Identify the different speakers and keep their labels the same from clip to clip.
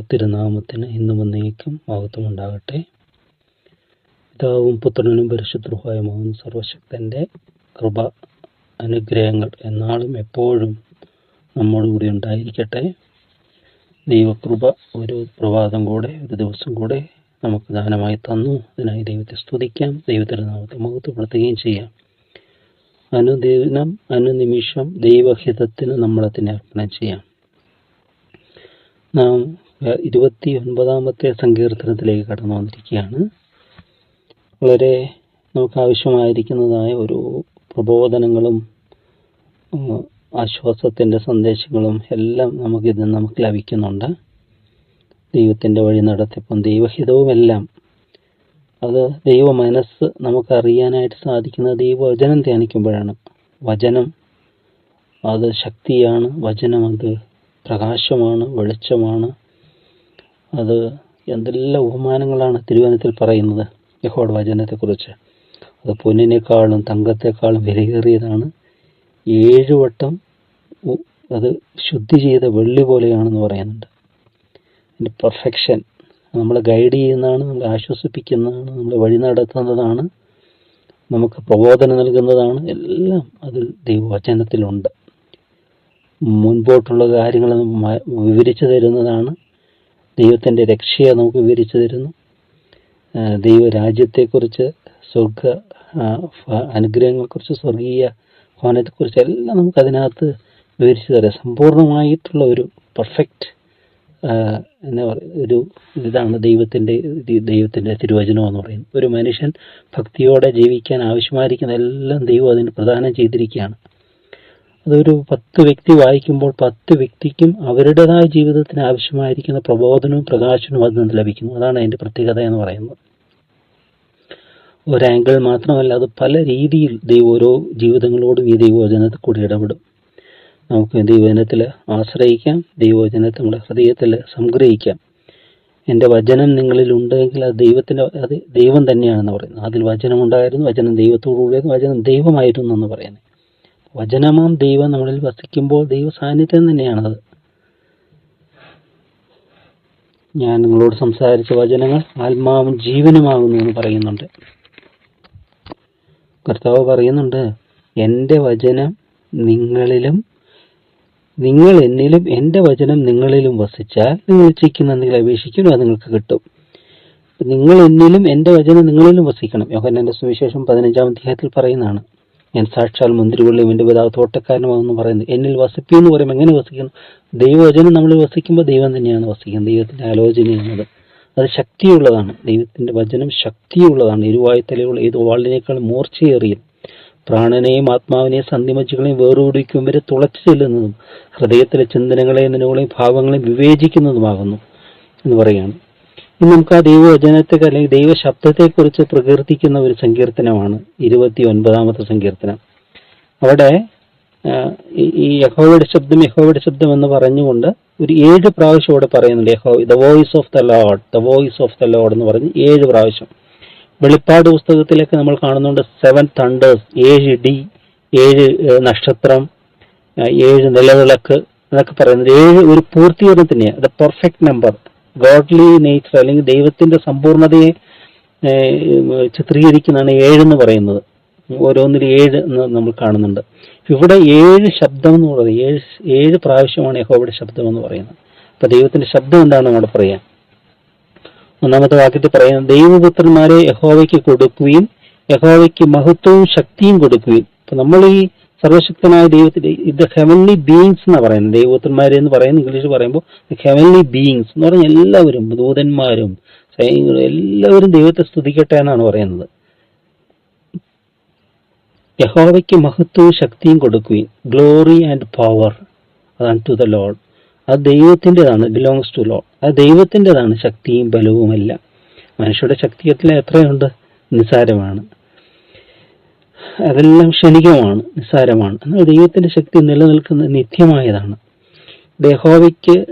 Speaker 1: തിരുനാമത്തിന് ഇന്നും എന്നേക്കും മഹത്വമുണ്ടാകട്ടെ. പിതാവും പുത്രനും പരിശുദ്ധമാകുന്ന സർവശക്തന്റെ കൃപ അനുഗ്രഹങ്ങൾ എന്നാളും എപ്പോഴും നമ്മോടുകൂടി ഉണ്ടായിരിക്കട്ടെ. ദൈവകൃപ ഒരു പ്രഭാതം കൂടെ ഒരു ദിവസം കൂടെ നമുക്ക് ദാനമായി തന്നു. അതിനായി ദൈവത്തെ സ്തുതിക്കാം ദൈവത്തിരുനാമത്തെ മഹത്വപ്പെടുത്തുകയും ചെയ്യാം. അനുദിനം അനുനിമിഷം ദൈവഹിതത്തിന് നമ്മളതിനെ അർപ്പണം ചെയ്യാം. നാം ഇരുപത്തി ഒൻപതാമത്തെ സങ്കീർത്തനത്തിലേക്ക് കടന്നു വന്നിരിക്കുകയാണ്. വളരെ നമുക്ക് ആവശ്യമായിരിക്കുന്നതായ ഒരു പ്രബോധനങ്ങളും ആശ്വാസത്തിന്റെ സന്ദേശങ്ങളും എല്ലാം നമുക്കിത് നമുക്ക് ലഭിക്കുന്നുണ്ട്. ദൈവത്തിന്റെ വഴി നടത്തിപ്പും ദൈവഹിതവുമെല്ലാം. അത് ദൈവ മനസ്സ് നമുക്ക് അറിയാനായിട്ട് സാധിക്കുന്നത് ദൈവവചനം ധ്യാനിക്കുമ്പോഴാണ്. വചനം അത് ശക്തിയാണ്. വചനം അത് പ്രകാശമാണ് വെളിച്ചമാണ്. അത് എന്തെല്ലാം ഉപമാനങ്ങളാണ് തിരുവനന്തത്തിൽ പറയുന്നത്. യഹോയുടെ വചനത്തെക്കുറിച്ച്. അത് പൊന്നിനേക്കാളും തങ്കത്തെക്കാളും വിലയേറിയതാണ്. ഏഴ് വട്ടം അത് ശുദ്ധി ചെയ്ത വെള്ളി പോലെയാണെന്ന് പറയുന്നുണ്ട്. അതിന്റെ പെർഫെക്ഷൻ നമ്മളെ ഗൈഡ് ചെയ്യുന്നതാണ് നമ്മളെ ആശ്വസിപ്പിക്കുന്നതാണ് നമ്മളെ വഴി നടത്തുന്നതാണ് നമുക്ക് പ്രബോധനം നൽകുന്നതാണ്. എല്ലാം അതിൽ ദൈവവചനത്തിലുണ്ട്. മുൻപോട്ടുള്ള കാര്യങ്ങൾ വിവരിച്ചു തരുന്നതാണ്. ദൈവത്തിന്റെ രക്ഷയെ നമുക്ക് വിവരിച്ചു തരുന്നു. ദൈവരാജ്യത്തെക്കുറിച്ച് സ്വർഗ അനുഗ്രഹങ്ങളെക്കുറിച്ച് സ്വർഗീയ ഭവനത്തെക്കുറിച്ച് എല്ലാം നമുക്ക് അതിനകത്ത് വിവരിച്ചു തരാം. സമ്പൂർണമായിട്ടുള്ള ഒരു പെർഫെക്റ്റ് എന്നാ പറയുക ഒരു ഇതാണ് ദൈവത്തിന്റെ ദൈവത്തിന്റെ തിരുവചനം എന്ന് പറയുന്നത്. ഒരു മനുഷ്യൻ ഭക്തിയോടെ ജീവിക്കാൻ ആവശ്യമായിരിക്കുന്ന എല്ലാം ദൈവം അതിന് പ്രദാനം ചെയ്തിരിക്കുകയാണ്. അതൊരു പത്ത് വ്യക്തി വായിക്കുമ്പോൾ പത്ത് വ്യക്തിക്കും അവരുടേതായ ജീവിതത്തിന് ആവശ്യമായിരിക്കുന്ന പ്രബോധനവും പ്രകാശനവും അതിൽ നിന്ന് ലഭിക്കുന്നു. അതാണ് അതിന്റെ പ്രത്യേകത എന്ന് പറയുന്നത്. ഒരാംഗിൾ മാത്രമല്ല അത് പല രീതിയിൽ ദൈവം ഓരോ ജീവിതങ്ങളോടും ഈ ദൈവവചനത്തിൽ കൂടി ഇടപെടും. നമുക്ക് ദൈവവചനത്തിൽ ആശ്രയിക്കാം ദൈവവചനത്തെ നമ്മുടെ ഹൃദയത്തിൽ സംഗ്രഹിക്കാം. എന്റെ വചനം നിങ്ങളിൽ ഉണ്ടെങ്കിൽ അത് ദൈവത്തിന്റെ അത് ദൈവം തന്നെയാണെന്ന് പറയുന്നത് അതിൽ വചനം ഉണ്ടായിരുന്നു വചനം ദൈവത്തോടു കൂടിയത് വചനം ദൈവമായിരുന്നു എന്ന് പറയുന്നത്. വചനമാം ദൈവം നമ്മളിൽ വസിക്കുമ്പോൾ ദൈവ സാന്നിധ്യം തന്നെയാണത്. ഞാൻ നിങ്ങളോട് സംസാരിച്ച വചനങ്ങൾ ആത്മാവും ജീവനുമാകുന്നു എന്ന് പറയുന്നുണ്ട്. കർത്താവ് പറയുന്നുണ്ട് എന്റെ വചനം നിങ്ങളിലും നിങ്ങൾ എന്നിലും എന്റെ വചനം നിങ്ങളിലും വസിച്ചാൽ നിങ്ങൾ ഇച്ഛിക്കുന്ന എന്തെങ്കിലും അപേക്ഷിക്കുന്നു അത് നിങ്ങൾക്ക് കിട്ടും. നിങ്ങൾ എന്നിലും എന്റെ വചനം നിങ്ങളിലും വസിക്കണം. യോഹന്നാന്റെ സുവിശേഷം പതിനഞ്ചാം അധ്യായത്തിൽ പറയുന്നതാണ്. ഞാൻ സാക്ഷാൽ മുന്തിരിവള്ളിയും എന്റെ പിതാവ് തോട്ടക്കാരനുമാണെന്ന് പറയുന്നത്. എന്നിൽ വസിപ്പി എന്ന് പറയുമ്പോൾ എങ്ങനെ വസിക്കുന്നു? ദൈവവചനം നമ്മൾ വസിക്കുമ്പോൾ ദൈവം തന്നെയാണ് വസിക്കുന്നത്. ദൈവത്തിന്റെ ആലോചനയാണത്. അത് ശക്തിയുള്ളതാണ്. ദൈവത്തിന്റെ വചനം ശക്തിയുള്ളതാണ്. ഇരുവായുത്തലയുള്ള ഏത് വാളിനേക്കാൾ മൂർച്ചയേറിയും പ്രാണനെയും ആത്മാവിനെയും സന്ധിമജികളെയും വേറുപിടിക്കും വരെ തുളച്ചു ചെല്ലുന്നതും ഹൃദയത്തിലെ ചിന്തനങ്ങളെയും നിലകളെയും ഭാവങ്ങളെയും വിവേചിക്കുന്നതുമാകുന്നു എന്ന് പറയുകയാണ്. നമുക്ക് ആ ദൈവവചനത്തെ അല്ലെങ്കിൽ ദൈവശബ്ദത്തെക്കുറിച്ച് പ്രകീർത്തിക്കുന്ന ഒരു സങ്കീർത്തനമാണ് ഇരുപത്തി ഒൻപതാമത്തെ സങ്കീർത്തനം. അവിടെ ഈ- യഹോവയുടെ ശബ്ദം യഹോവയുടെ ശബ്ദം എന്ന് പറഞ്ഞുകൊണ്ട് ഒരു ഏഴ് പ്രാവശ്യം അവിടെ പറയുന്നുണ്ട് യഹോ the voice of the lord the voice of the lord എന്ന് പറഞ്ഞ് ഏഴ് പ്രാവശ്യം. വെളിപ്പാട് പുസ്തകത്തിലൊക്കെ നമ്മൾ കാണുന്നുണ്ട് സെവൻ തണ്ടേഴ്സ് ഏഴ് ഡി ഏഴ് നക്ഷത്രം ഏഴ് നിലവിളക്ക് എന്നൊക്കെ പറയുന്നത്. ഏഴ് ഒരു പൂർത്തീകരണത്തിനെയാണ് the perfect number godly nature അല്ലെങ്കിൽ ദൈവത്തിന്റെ സമ്പൂർണതയെ ചിത്രീകരിക്കുന്നതാണ് ഏഴ് എന്ന് പറയുന്നത്. ഓരോന്നിൽ ഏഴ് എന്ന് നമ്മൾ കാണുന്നുണ്ട്. ഇവിടെ ഏഴ് ശബ്ദം എന്ന് പറയുന്നത് ഏഴ് ഏഴ് പ്രാവശ്യമാണ് യഹോവയുടെ ശബ്ദം എന്ന് പറയുന്നത്. അപ്പൊ ദൈവത്തിന്റെ ശബ്ദം എന്താണ് അവിടെ പറയാം. ഒന്നാമത്തെ വാക്യത്തിൽ പറയുന്നത് ദൈവപുത്രന്മാരെ യഹോവയ്ക്ക് കൊടുക്കുകയും യഹോവയ്ക്ക് മഹത്വവും ശക്തിയും കൊടുക്കുകയും അപ്പൊ നമ്മൾ ഈ സർവശക്തനായ ദൈവത്തിന്റെ ഇത് ഹെവൻലി ബീയിങ്സ് എന്നാ പറയുന്നത്. ദൈവപുത്രന്മാരെ എന്ന് പറയുന്നത് ഇംഗ്ലീഷിൽ പറയുമ്പോൾ ഹെവൻലി ബീയിങ്സ് എന്ന് പറഞ്ഞാൽ എല്ലാവരും ദൂതന്മാരും സൈനികരും എല്ലാവരും ദൈവത്തെ സ്തുതിക്കട്ടെ എന്നാണ് പറയുന്നത്. യഹോവയ്ക്ക് മഹത്വവും ശക്തിയും കൊടുക്കുകയും ഗ്ലോറി ആൻഡ് പവർ അതാണ് ടു ദ ലോഡ് അത് ദൈവത്തിന്റെതാണ് ബിലോങ്സ് ടു ലോഡ് അത് ദൈവത്തിന്റെതാണ് ശക്തിയും ബലവുമല്ല. മനുഷ്യരുടെ ശക്തിയത്തിൽ എത്രയുണ്ട്? നിസ്സാരമാണ്. അതെല്ലാം ക്ഷണികമാണ് നിസ്സാരമാണ്. എന്നാൽ ദൈവത്തിന്റെ ശക്തി നിലനിൽക്കുന്ന നിത്യമായതാണ്. യഹോവയ്ക്ക്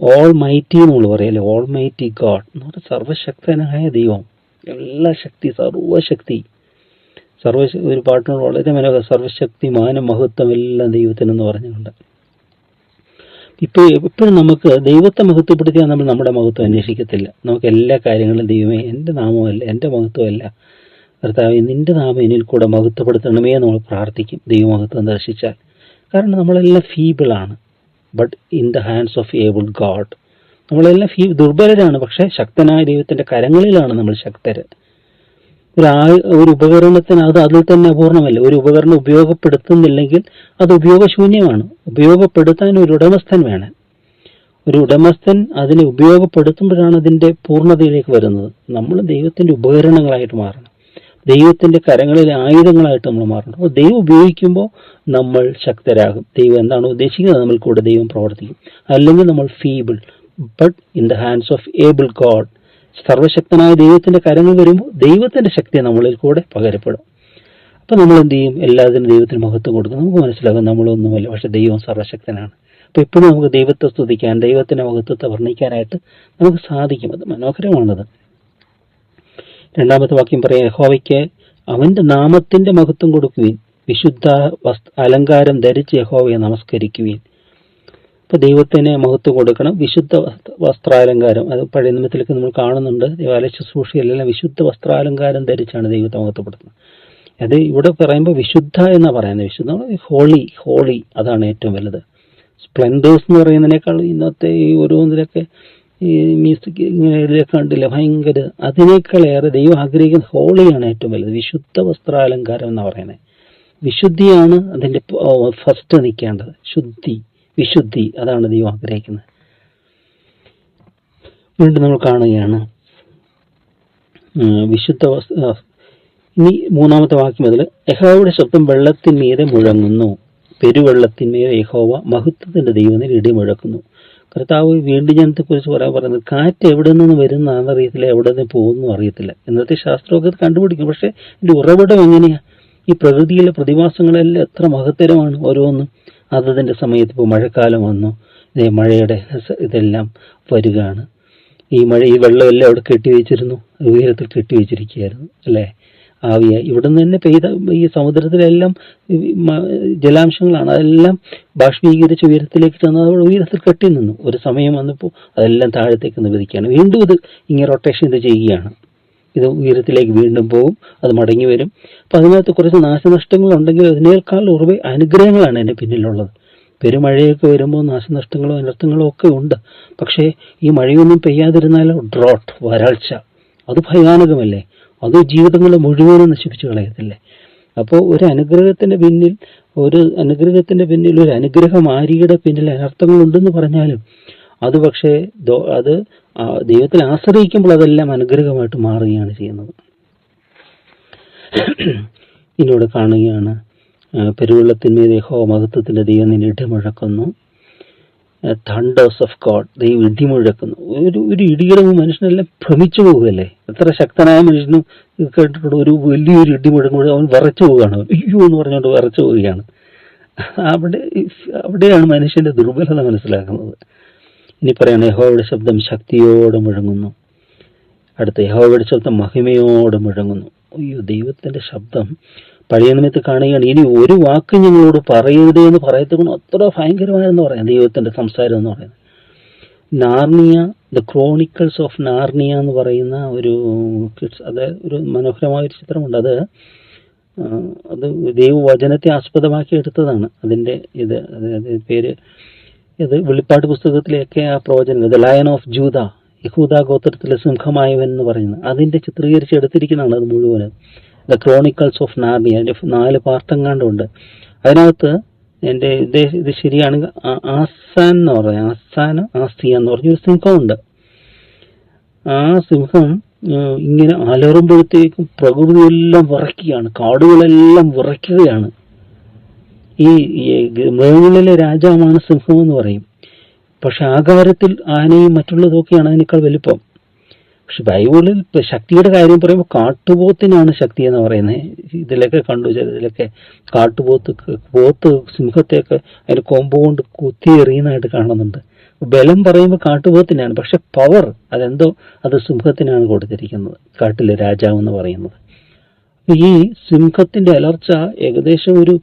Speaker 1: ഓൾ മൈറ്റി നമ്മൾ പറയല്ലേ ഓൾ മൈറ്റി ഗാഡ് എന്ന് പറഞ്ഞാൽ സർവശക്തനായ ദൈവം. എല്ലാ ശക്തി സർവശക്തി. സർവ ഒരു പാട്ടിനോട് വളരെ മനോഹര. സർവശക്തി മാനം മഹത്വം എല്ലാം ദൈവത്തിനെന്ന് പറഞ്ഞുകൊണ്ട്. ഇപ്പോൾ എപ്പോഴും നമുക്ക് ദൈവത്തെ മഹത്വപ്പെടുത്തിയാൽ നമ്മൾ നമ്മുടെ മഹത്വം അന്വേഷിക്കത്തില്ല. നമുക്ക് എല്ലാ കാര്യങ്ങളും ദൈവമേ എന്റെ നാമമല്ല എന്റെ മഹത്വമല്ല. കർത്താവ് നിന്റെ നാമം എന്നിൽ കൂടെ മഹത്വപ്പെടുത്തണമേ നമ്മൾ പ്രാർത്ഥിക്കും. ദൈവമഹത്വം ദർശിച്ചാൽ. കാരണം നമ്മളെല്ലാം ഫീബിളാണ് but in the hands of able God നമ്മളെല്ലാം ഫീ ദുർബലരാണ്. പക്ഷേ ശക്തനായ ദൈവത്തിന്റെ കരങ്ങളിലാണ് നമ്മൾ ശക്തർ ഒരു ആ ഒരു ഉപകരണത്തിന് അത് അതിൽ തന്നെ അപൂർണമല്ല. ഒരു ഉപകരണം ഉപയോഗപ്പെടുത്തുന്നില്ലെങ്കിൽ അത് ഉപയോഗശൂന്യമാണ്. ഉപയോഗപ്പെടുത്താൻ ഒരു ഉടമസ്ഥൻ വേണം. ഒരു ഉടമസ്ഥൻ അതിനെ ഉപയോഗപ്പെടുത്തുമ്പോഴാണ് അതിന്റെ പൂർണതയിലേക്ക് വരുന്നത്. നമ്മൾ ദൈവത്തിന്റെ ഉപകരണങ്ങളായിട്ട് മാറണം. ദൈവത്തിന്റെ കരങ്ങളിൽ ആയുധങ്ങളായിട്ട് നമ്മൾ മാറണം. അപ്പോൾ ദൈവം ഉപയോഗിക്കുമ്പോൾ നമ്മൾ ശക്തരാകും. ദൈവം എന്താണ് ഉദ്ദേശിക്കുന്നത്? നമ്മൾ കൂടെ ദൈവം പ്രവർത്തിക്കും. അല്ലെങ്കിൽ നമ്മൾ feeble but in the hands of able God സർവശക്തനായ ദൈവത്തിന്റെ കരങ്ങൾ വരുമ്പോൾ ദൈവത്തിന്റെ ശക്തി നമ്മളിൽ കൂടെ പകരപ്പെടും. അപ്പോൾ നമ്മൾ എന്ത് ചെയ്യും? എല്ലാത്തിനും ദൈവത്തിന് മഹത്വം കൊടുക്കും നമുക്ക് മനസ്സിലാകും നമ്മളൊന്നുമല്ല. പക്ഷെ ദൈവം സർവശക്തനാണ്. അപ്പോൾ എപ്പോഴും നമുക്ക് ദൈവത്തെ സ്തുതിക്കാൻ ദൈവത്തിന്റെ മഹത്വത്തെ വർണിക്കാനായിട്ട് നമുക്ക് സാധിക്കും. അത് മനോഹരമാണത്. രണ്ടാമത്തെ വാക്യം പറയാം യഹോവയ്ക്ക് അവന്റെ നാമത്തിന്റെ മഹത്വം കൊടുക്കുവിൻ. വിശുദ്ധ വസ്ത്ര അലങ്കാരം ധരിച്ച് യഹോവയെ നമസ്കരിക്കുവിൻ. അപ്പോൾ ദൈവത്തിന് മഹത്വം കൊടുക്കണം. വിശുദ്ധ വസ്ത്ര- വസ്ത്രാലങ്കാരം അത് പഴയ നിമിത്തിലേക്ക് നമ്മൾ കാണുന്നുണ്ട്. ദേവാലയ ശുശ്രൂഷയിലെല്ലാം വിശുദ്ധ വസ്ത്രാലങ്കാരം ധരിച്ചാണ് ദൈവത്തെ മഹത്വപ്പെടുത്തുന്നത്. അത് ഇവിടെ പറയുമ്പോൾ വിശുദ്ധ എന്ന് പറയുന്നത്? വിശുദ്ധ ഹോളി ഹോളി അതാണ് ഏറ്റവും വലുത്. സ്പ്ലെൻഡേഴ്സ് എന്ന് പറയുന്നതിനേക്കാൾ ഇന്നത്തെ ഈ ഓരോന്നിലൊക്കെ ഈ മ്യൂസിക് ഇങ്ങനെ കണ്ടില്ല? ഭയങ്കര അതിനേക്കാളേറെ ദൈവം ആഗ്രഹിക്കുന്ന ഹോളിയാണ് ഏറ്റവും വലുത്. വിശുദ്ധ വസ്ത്രാലങ്കാരം എന്ന് പറയുന്നത് വിശുദ്ധിയാണ് അതിന്റെ ഫസ്റ്റ് നിൽക്കേണ്ടത്. ശുദ്ധി വിശുദ്ധി അതാണ് ദൈവം ആഗ്രഹിക്കുന്നത്. വീണ്ടും നമ്മൾ കാണുകയാണ്. വിശുദ്ധ ഇനി മൂന്നാമത്തെ വാക്യം മുതൽ യഹോവയുടെ ശബ്ദം വെള്ളത്തിന്മീതെ മുഴങ്ങുന്നു. പെരുവെള്ളത്തിന്മീതെ യഹോവ മഹത്വത്തിന്റെ ദൈവത്തിൽ ഇടി മുഴക്കുന്നു കർത്താവ് വീണ്ടും ജനത്തെ കുറിച്ച് പറയാൻ പറയുന്നത് കാറ്റ് എവിടെ നിന്ന് വരുന്നതാണെന്ന് അറിയത്തില്ല എവിടെ നിന്ന് പോകുന്നു അറിയത്തില്ല. ഇന്നത്തെ ശാസ്ത്രമൊക്കെ കണ്ടുപിടിക്കും. പക്ഷെ ഇതിന്റെ ഉറവിടം എങ്ങനെയാ? ഈ പ്രകൃതിയിലെ പ്രതിഭാസങ്ങളെല്ലാം എത്ര മഹത്തരമാണ് ഓരോന്നും. അതതിന്റെ സമയത്ത് ഇപ്പോൾ മഴക്കാലം വന്നു. ഇതേ മഴയുടെ ഇതെല്ലാം വരികയാണ്. ഈ മഴ ഈ വെള്ളമെല്ലാം അവിടെ കെട്ടി വെച്ചിരുന്നു ഉയരത്തിൽ കെട്ടി വെച്ചിരിക്കുകയായിരുന്നു അല്ലേ? ആവിയായി ഇവിടെ നിന്ന് തന്നെ പെയ്ത ഈ സമുദ്രത്തിലെല്ലാം ജലാംശങ്ങളാണ്. അതെല്ലാം ബാഷ്പീകരിച്ച് ഉയരത്തിലേക്ക് ചെന്ന് അവിടെ ഉയരത്തിൽ കെട്ടി നിന്നു. ഒരു സമയം വന്നപ്പോൾ അതെല്ലാം താഴത്തേക്ക് നിവേദിക്കുകയാണ്. വീണ്ടും ഇത് ഇങ്ങനെ റൊട്ടേഷൻ ഇത് ചെയ്യുകയാണ്. ഇത് ഉയരത്തിലേക്ക് വീണ്ടും പോകും അത് മടങ്ങി വരും. അപ്പൊ അതിനകത്ത് കുറച്ച് നാശനഷ്ടങ്ങൾ ഉണ്ടെങ്കിൽ അതിനേക്കാൾ ഉറവെ അനുഗ്രഹങ്ങളാണ് എന്റെ പിന്നിലുള്ളത്. പെരുമഴയൊക്കെ വരുമ്പോൾ നാശനഷ്ടങ്ങളോ അനർത്ഥങ്ങളോ ഒക്കെ ഉണ്ട്. പക്ഷേ ഈ മഴയൊന്നും പെയ്യാതിരുന്നാലോ? ഡ്രോട്ട് വരൾച്ച. അത് ഭയാനകമല്ലേ? അത് ജീവിതങ്ങൾ മുഴുവനും നശിപ്പിച്ചു കളയത്തില്ലേ? അപ്പോൾ ഒരു അനുഗ്രഹത്തിന്റെ പിന്നിൽ ഒരു അനുഗ്രഹത്തിന്റെ പിന്നിൽ ഒരു അനുഗ്രഹം അനുഗ്രഹമാരിയുടെ പിന്നിൽ അനർത്ഥങ്ങളുണ്ടെന്ന് പറഞ്ഞാലും അത് പക്ഷേ അത് ദൈവത്തിൽ ആശ്രയിക്കുമ്പോൾ അതെല്ലാം അനുഗ്രഹമായിട്ട് മാറുകയാണ് ചെയ്യുന്നത്. ഇനിവിടെ കാണുകയാണ് പെരുവെള്ളത്തിന്മേൽ യഹോ മഹത്വത്തിന്റെ ദൈവം നിന്നിട്ട് ഇടിമുഴക്കുന്നു തണ്ടേഴ്സ് ഓഫ് ഗോഡ് ദൈവം ഇടി മുഴക്കുന്നു. ഒരു ഒരു ഇടികളും മനുഷ്യനെല്ലാം ഭ്രമിച്ചു പോകുകയല്ലേ എത്ര ശക്തനായ മനുഷ്യനും ഇത് കേട്ടിട്ടുണ്ട്. ഒരു വലിയൊരു ഇടി മുഴങ്ങുമ്പോൾ അവൻ വിറച്ചു പോവുകയാണ്. അയ്യോ എന്ന് പറഞ്ഞുകൊണ്ട് വിറച്ചു പോവുകയാണ്. അവിടെ അവിടെയാണ് മനുഷ്യന്റെ ദുർബലത മനസ്സിലാക്കുന്നത്. ഇനി പറയുന്നത് യഹോവയുടെ ശബ്ദം ശക്തിയോടെ മുഴങ്ങുന്നു. അടുത്ത യഹോവയുടെ ശബ്ദം മഹിമയോടെ മുഴങ്ങുന്നു. അയ്യോ ദൈവത്തിന്റെ ശബ്ദം പഴയ നിമിത്ത് കാണുകയാണ്. ഇനി ഒരു വാക്ക് ഞങ്ങളോട് പറയരുതേ എന്ന് പറയത്തുകൊണ്ട് അത്ര ഭയങ്കരമായെന്ന് പറയാം ദൈവത്തിന്റെ സംസാരം എന്ന് പറയുന്നത്. Narnia the chronicles of Narnia എന്ന് പറയുന്ന ഒരു കിഡ്സ് അത് ഒരു മനോഹരമായ ഒരു ചിത്രമുണ്ട്. അത് അത് ദൈവവചനത്തെ ആസ്പദമാക്കി എടുത്തതാണ്. അതിന്റെ ഇത് അതായത് പേര് ഇത് വെളിപ്പാട് പുസ്തകത്തിലെയൊക്കെ ആ പ്രവചനം ദ ലയൺ ഓഫ് ജൂത യഹൂദ ഗോത്രത്തിലെ സിംഹമായവൻ എന്ന് പറയുന്നത്. അതിന്റെ ചിത്രീകരിച്ച് എടുത്തിരിക്കുന്നതാണ് അത് മുഴുവനും. ദ ക്രോണിക്കൾസ് ഓഫ് നാർണി അതിന്റെ നാല് പാർട്ടെങ്ങാണ്ടുണ്ട് അതിനകത്ത് എന്റെ ഇത് ഇത് ശരിയാണെങ്കിൽ ആസാൻ എന്ന് പറയാം. ആസാൻ ആസ്തിയ എന്ന് പറഞ്ഞൊരു സിംഹമുണ്ട്. ആ സിംഹം ഇങ്ങനെ അലറുമ്പോഴത്തേക്കും പ്രകൃതിയെല്ലാം വിറയ്ക്കുകയാണ്. കാടുകളെല്ലാം വിറയ്ക്കുകയാണ്. ഈ മൃഗങ്ങളിലെ രാജാവാണ് സിംഹം എന്ന് പറയും. പക്ഷെ ആകാരത്തിൽ ആനയും മറ്റുള്ളതൊക്കെയാണ് അതിനേക്കാൾ വലിപ്പം. പക്ഷെ ബൈബിളിൽ ശക്തിയുടെ കാര്യം പറയുമ്പോൾ കാട്ടുപോത്തിനാണ് ശക്തി എന്ന് പറയുന്നത്. ഇതിലൊക്കെ കണ്ടു ചിലതിലൊക്കെ കാട്ടുപോത്ത് പോത്ത് സിംഹത്തെയൊക്കെ അതിന് കൊമ്പ് കൊണ്ട് കുത്തി എറിയുന്നതായിട്ട് കാണുന്നുണ്ട്. ബലം പറയുമ്പോൾ കാട്ടുപോത്തിനാണ് പക്ഷെ പവർ അതെന്തോ അത് സിംഹത്തിനാണ് കൊടുത്തിരിക്കുന്നത് കാട്ടിലെ രാജാവ് എന്ന് പറയുന്നത്. ഈ സിംഹത്തിന്റെ അലർച്ച ഏകദേശം ഒരു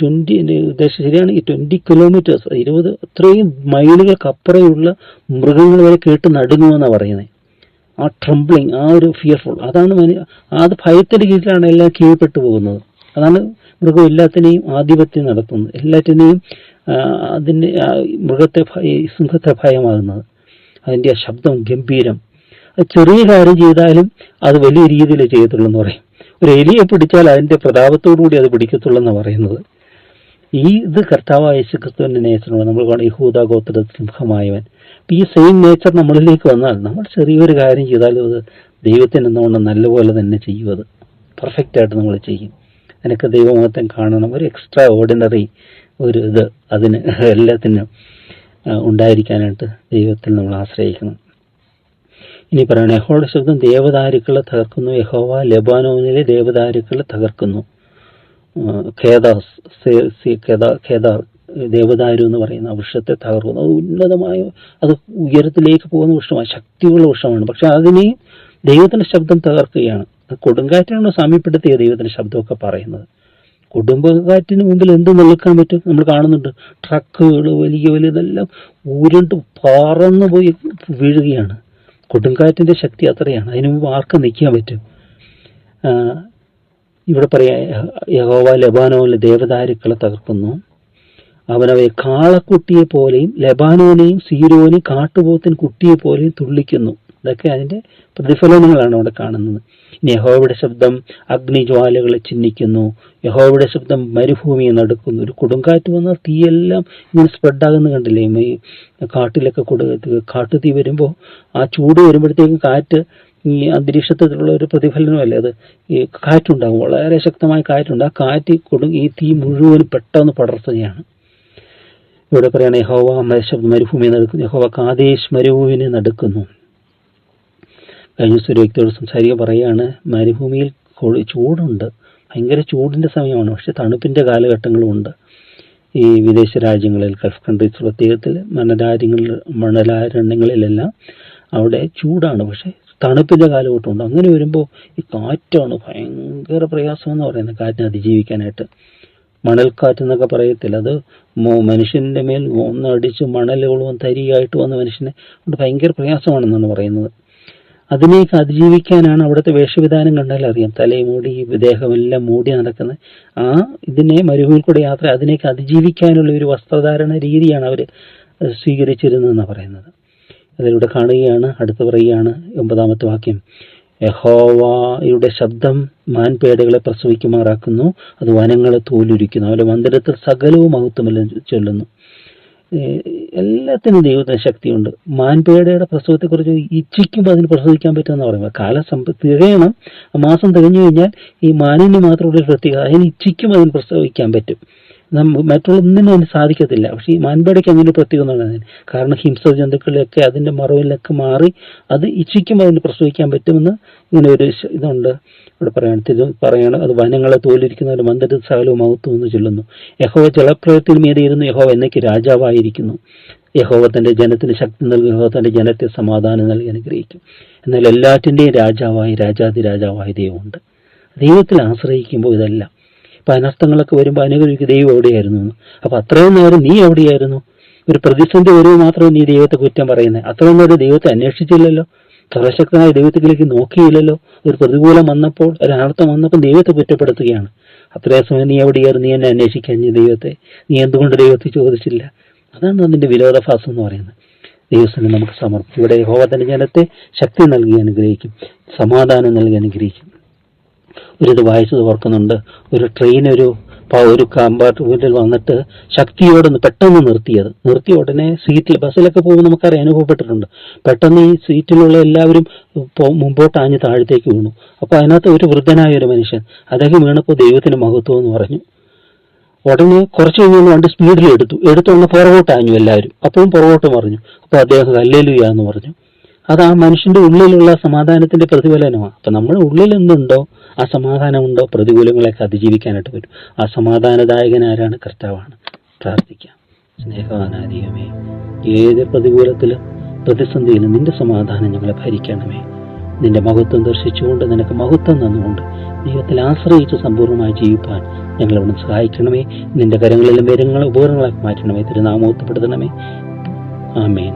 Speaker 1: ട്വന്റി ഏകദേശം ഈ ട്വന്റി കിലോമീറ്റേഴ്സ് ഇരുപത് അത്രയും മൈലുകൾക്കപ്പുറമുള്ള മൃഗങ്ങൾ വരെ കേട്ട് നടുങ്ങുമെന്നാണ് പറയുന്നത് ആ ട്രംബ്ലിങ് ആ ഒരു ഫിയർഫുൾ അതാണ് മനു- അത് ഭയത്തിന്റെ കീഴിലാണ് എല്ലാം കീഴ്പ്പെട്ടു പോകുന്നത്. അതാണ് മൃഗം എല്ലാത്തിനെയും ആധിപത്യം നടത്തുന്നത്. എല്ലാറ്റിനെയും ആ, അതിന് ആ മൃഗത്തെ സിംഹത്തെ ഭയമാകുന്നത്. അതിന്റെ ആ ശബ്ദം ഗംഭീരം. അത് ചെറിയ കാര്യം ചെയ്താലും അത് വലിയ രീതിയിൽ ചെയ്യത്തുള്ളൂ എന്ന് പറയും. ഒരു എലിയെ പിടിച്ചാൽ അതിന്റെ പ്രതാപത്തോടു കൂടി അത് പിടിക്കത്തുള്ളൂ എന്ന് പറയുന്നത്. ഈ ഇത് കർത്താവായ യേശുക്രിസ്തുവിന്റെ നേച്ചറാണ് നമ്മൾ കാണും യഹൂദ ഗോത്ര സിംഹമായവൻ. ഈ സെയിം നേച്ചർ നമ്മളിലേക്ക് വന്നാൽ നമ്മൾ ചെറിയൊരു കാര്യം ചെയ്താലും അത് ദൈവത്തിന് എന്തുകൊണ്ട് നല്ലപോലെ തന്നെ ചെയ്യും അത്. പെർഫെക്റ്റായിട്ട് നമ്മൾ ചെയ്യും. നിനക്ക് ദൈവമഹത്വം കാണണം. ഒരു എക്സ്ട്രാ ഓർഡിനറി ഒരു ഇത് അതിന് എല്ലാത്തിനും ഉണ്ടായിരിക്കാനായിട്ട് ദൈവത്തിൽ നമ്മൾ ആശ്രയിക്കണം. ഇനി പറയണം യഹോയുടെ ശബ്ദം ദേവദാരുക്കളെ തകർക്കുന്നു. യഹോവ ലബാനോനിലെ ദേവദാരുക്കളെ തകർക്കുന്നു. ഖേദാസ് ഖേദാർ ദേവദാരു എന്ന് പറയുന്ന വൃക്ഷത്തെ തകർക്കുന്നു. അത് ഉന്നതമായ അത് ഉയരത്തിലേക്ക് പോകുന്ന വൃക്ഷമാണ്. ശക്തിയുള്ള വൃക്ഷമാണ്. പക്ഷെ അതിനെയും ദൈവത്തിന്റെ ശബ്ദം തകർക്കുകയാണ്. കൊടുങ്കാറ്റാണ് സാമ്യപ്പെടുത്തിയ ദൈവത്തിന്റെ ശബ്ദമൊക്കെ പറയുന്നത്. കൊടുങ്കാറ്റിന് മുമ്പിൽ എന്ത് നിൽക്കാൻ പറ്റും നമ്മൾ കാണുന്നുണ്ട്. ട്രക്കുകൾ വലിയ വലിയതെല്ലാം ഊരണ്ട് പറന്നു പോയി വീഴുകയാണ്. കൊടുങ്കാറ്റിന്റെ ശക്തി അത്രയാണ്. അതിനു മുമ്പ് ആർക്കും നിൽക്കാൻ പറ്റും. ഇവിടെ പറയാ യഹോവ ലബാനോ ദേവദാരുക്കളെ തകർക്കുന്നു. അവനവയെ കാളക്കുട്ടിയെ പോലെയും ലബാനോനെയും സീരോനെയും കാട്ടുപോത്തിന് കുട്ടിയെ പോലെയും തുള്ളിക്കുന്നു. ഇതൊക്കെ അതിന്റെ പ്രതിഫലനങ്ങളാണ് അവിടെ കാണുന്നത്. ഇനി യഹോവയുടെ ശബ്ദം അഗ്നിജ്വാലകളെ ചിഹ്നിക്കുന്നു യഹോവയുടെ ശബ്ദം മരുഭൂമിയെ നടക്കുന്നു. ഒരു കൊടുങ്കാറ്റ് വന്നാൽ തീയെല്ലാം ഇങ്ങനെ സ്പ്രെഡാകുന്ന കണ്ടില്ലേ? ഈ കാട്ടിലൊക്കെ കൊടു കാട്ടുതീ വരുമ്പോൾ ആ ചൂട് വരുമ്പോഴത്തേക്കും കാറ്റ് ഈ അന്തരീക്ഷത്തിലുള്ള ഒരു പ്രതിഫലനമല്ലേ? അത് ഈ കാറ്റുണ്ടാകും. വളരെ ശക്തമായ കാറ്റുണ്ട്. ആ കാറ്റ് കൊടു ഈ തീ മുഴുവൻ പെട്ടെന്ന് പടർത്തുകയാണ്. ഇവിടെ പറയാണ് യഹോവ മേശബ് മരുഭൂമിയെ നടക്കുന്നു. യഹോവ കാതേശ് മരുഭൂമിനെ നടക്കുന്നു. കഴിഞ്ഞ ദിവസം ഒരു വ്യക്തിയോട് സംസാരിക്കുക പറയുകയാണ് മരുഭൂമിയിൽ ചൂടുണ്ട്. ഭയങ്കര ചൂടിന്റെ സമയമാണ് പക്ഷേ തണുപ്പിന്റെ കാലഘട്ടങ്ങളും ഉണ്ട്. ഈ വിദേശ രാജ്യങ്ങളിൽ ഗൾഫ് കൺട്രീസ് പ്രത്യേകത്തിൽ മണരാജ്യങ്ങളിൽ മണലാരണ്യങ്ങളിലെല്ലാം അവിടെ ചൂടാണ്. പക്ഷേ തണുപ്പിന്റെ കാലഘട്ടമുണ്ട്. അങ്ങനെ വരുമ്പോൾ ഈ കാറ്റാണ് ഭയങ്കര പ്രയാസമെന്ന് പറയുന്നത് കാറ്റിനെ അതിജീവിക്കാനായിട്ട് മണൽക്കാറ്റ് എന്നൊക്കെ പറയത്തില്ല. അത് മോ- മനുഷ്യന്റെ മേൽ ഒന്നടിച്ച് മണലുകളും തരിയായിട്ട് വന്ന മനുഷ്യനെ കൊണ്ട് ഭയങ്കര പ്രയാസമാണെന്നാണ് പറയുന്നത്. അതിനെയൊക്കെ അതിജീവിക്കാനാണ് അവിടുത്തെ വേഷവിധാനം കണ്ടാൽ അറിയാം. തലയും മൂടി ദേഹമെല്ലാം മൂടി നടക്കുന്ന ആ ഇതിനെ മരുഭൂമിയിൽ കൂടെ യാത്ര അതിനെയൊക്കെ അതിജീവിക്കാനുള്ള ഒരു വസ്ത്രധാരണ രീതിയാണ് അവർ സ്വീകരിച്ചിരുന്നതെന്നാണ് പറയുന്നത്. അതിലൂടെ കാണുകയാണ് അടുത്ത് പറയുകയാണ് ഒമ്പതാമത്തെ വാക്യം. യഹോവയുടെ ശബ്ദം മാൻപേടകളെ പ്രസവിക്കുമാറാക്കുന്നു. അത് വനങ്ങളെ തോലുരിക്കുന്നു. അവരുടെ മന്ദിരത്തിൽ സകലവും മഹത്വമല്ല ചൊല്ലുന്നു. എല്ലാത്തിനും ദൈവത്തിന് ശക്തിയുണ്ട്. മാൻപേടയുടെ പ്രസവത്തെക്കുറിച്ച് ഇച്ഛിക്കുമ്പോൾ അതിന് പ്രസവിക്കാൻ പറ്റുമെന്ന് പറയുമ്പോൾ കാലസം തികയണം. മാസം തികഞ്ഞു കഴിഞ്ഞാൽ ഈ മാനിന് മാത്രമുള്ള ഒരു പ്രത്യേകത. അതിന് ഇച്ഛിക്കുമ്പോൾ അതിന് പ്രസവിക്കാൻ പറ്റും. നമ്മ മറ്റുള്ള ഒന്നിനും അതിന് സാധിക്കത്തില്ല. പക്ഷേ ഈ മാൻപേടയ്ക്ക് അങ്ങനെ പ്രത്യേകം പ്രത്യേകത കാരണം ഹിംസ ജന്തുക്കളിലൊക്കെ അതിന്റെ മറവിലൊക്കെ മാറി അത് ഇച്ഛിക്കുമ്പോൾ അതിന് പ്രസവിക്കാൻ പറ്റുമെന്ന് ഇങ്ങനെ ഒരു ഇതുണ്ട്. ഇവിടെ പറയണം തിരു പറയണം അത് വനങ്ങളെ തോലിരിക്കുന്നവരുടെ മന്ദിര സകലവും മഹത്വം എന്ന് ചൊല്ലുന്നു. യഹോവ ജലപ്രയത്തിൽ മീതിയിരുന്നു യഹോവ എന്നേക്ക് രാജാവായിരിക്കുന്നു. യഹോവ തന്റെ ജനത്തിന് ശക്തി നൽകി യഹോവ തന്റെ ജനത്തെ സമാധാനം നൽകി അനുഗ്രഹിക്കും. എന്നാൽ എല്ലാറ്റിന്റെയും രാജാവായി രാജാതി രാജാവായ ദൈവമുണ്ട്. ദൈവത്തിൽ ആശ്രയിക്കുമ്പോൾ ഇതെല്ലാം ഇപ്പൊ അനർത്ഥങ്ങളൊക്കെ വരുമ്പോൾ അനുഗ്രഹിക്ക് ദൈവം എവിടെയായിരുന്നു? എന്ന് അപ്പൊ അത്രയും നേരം നീ എവിടെയായിരുന്നു? ഒരു പ്രതിസന്ധി വരുമ്പോൾ മാത്രമേ നീ ദൈവത്തെ കുറ്റം പറയുന്നത് അത്രയും നേരം ദൈവത്തെ അന്വേഷിച്ചില്ലല്ലോ? സർവശക്തനായ ദൈവത്തിലേക്ക് നോക്കിയില്ലല്ലോ? ഒരു പ്രതികൂലം വന്നപ്പോൾ ഒരു അനർത്ഥം വന്നപ്പോൾ ദൈവത്തെ കുറ്റപ്പെടുത്തുകയാണ്. അത്രയും സമയം നീ എവിടെയായിരുന്നു? നീ എന്നെ അന്വേഷിക്കാൻ നീ ദൈവത്തെ നീ എന്തുകൊണ്ട് ദൈവത്തെ ചോദിച്ചില്ല? അതാണ് അതിന്റെ വിരോധാഭാസം എന്ന് പറയുന്നത്. ദൈവത്തിന് നമുക്ക് സമർപ്പിക്കും. ഇവിടെ ഹോവധന ജനത്തെ ശക്തി നൽകി അനുഗ്രഹിക്കും. സമാധാനം നൽകി അനുഗ്രഹിക്കും. ഒരിത് വായിച്ചത് ഓർക്കുന്നുണ്ട്. ഒരു ട്രെയിൻ ഒരു ഒരു കമ്പാർട്ട്മെന്റിൽ വന്നിട്ട് ശക്തിയോടെ പെട്ടെന്ന് നിർത്തിയത്. നിർത്തിയ ഉടനെ സീറ്റിൽ ബസ്സിലൊക്കെ പോകുമ്പോൾ നമുക്കറിയാം അനുഭവപ്പെട്ടിട്ടുണ്ട്. പെട്ടെന്ന് ഈ സീറ്റിലുള്ള എല്ലാവരും മുമ്പോട്ട് ആഞ്ഞ് താഴത്തേക്ക് വീണു. അപ്പൊ അതിനകത്ത് ഒരു വൃദ്ധനായ ഒരു മനുഷ്യൻ അദ്ദേഹം വീണപ്പോൾ ദൈവത്തിന്റെ മഹത്വം എന്ന് പറഞ്ഞു. ഉടനെ കുറച്ച് കഴിഞ്ഞ് വണ്ടി സ്പീഡിൽ എടുത്തു. എടുത്തുകൊണ്ട് പുറകോട്ട് ആഞ്ഞു എല്ലാവരും. അപ്പോഴും പുറകോട്ട് പറഞ്ഞു അപ്പൊ അദ്ദേഹം ഹല്ലേലൂയ എന്ന് പറഞ്ഞു. അത് ആ മനുഷ്യന്റെ ഉള്ളിലുള്ള സമാധാനത്തിന്റെ പ്രതിഫലനമാണ്. അപ്പൊ നമ്മുടെ ഉള്ളിൽ എന്തുണ്ടോ ആ സമാധാനം ഉണ്ടോ പ്രതികൂലങ്ങളെയൊക്കെ അതിജീവിക്കാനായിട്ട് വരും ആ സമാധാനദായകൻ ആരാണ്? കർത്താവാണ്. പ്രാർത്ഥിക്കാം. സ്നേഹവാനാധികമേ ഏത് പ്രതികൂലത്തിലും പ്രതിസന്ധിയിലും നിന്റെ സമാധാനം ഞങ്ങളെ ഭരിക്കണമേ. നിന്റെ മഹത്വം ദർശിച്ചുകൊണ്ട് നിനക്ക് മഹത്വം തന്നുകൊണ്ട് ദൈവത്തിൽ ആശ്രയിച്ച് സമ്പൂർണമായി ജീവിപ്പാൻ ഞങ്ങളെ ഒന്ന് സഹായിക്കണമേ. നിന്റെ കരങ്ങളിലും വിരങ്ങളെ ഉപകരണങ്ങളാക്കി മാറ്റണമേ. തിരുനാമോത്തപ്പെടുത്തണമേ ആമേൻ.